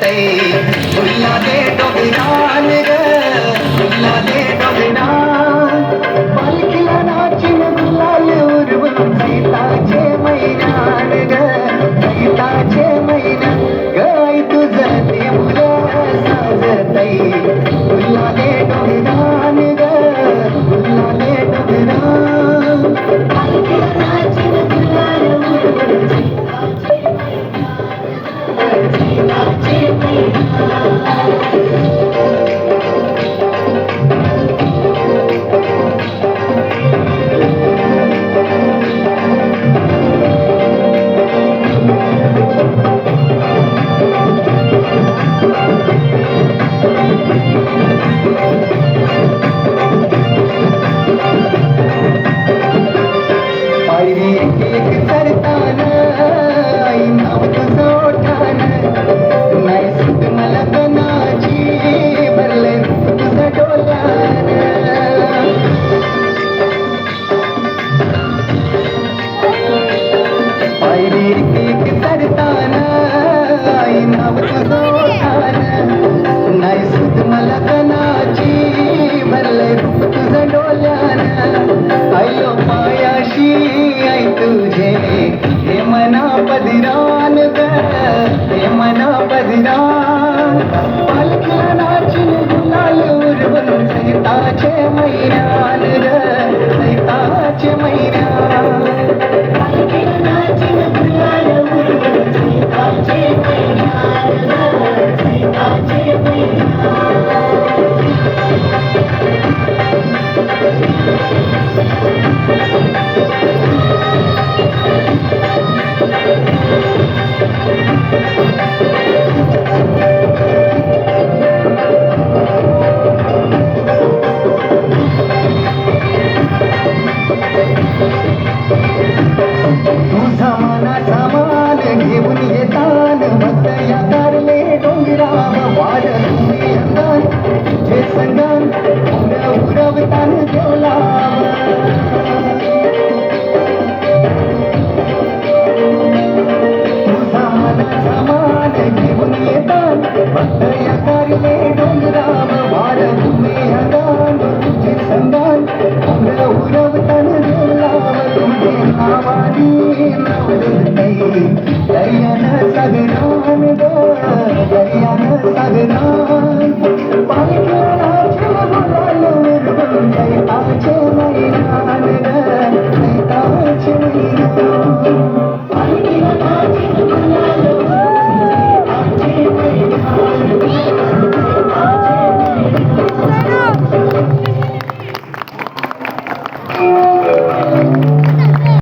day. పలికినా పలికిన నా చిన్న గులాలు సీతా చేమైనా అయ్యన సదనో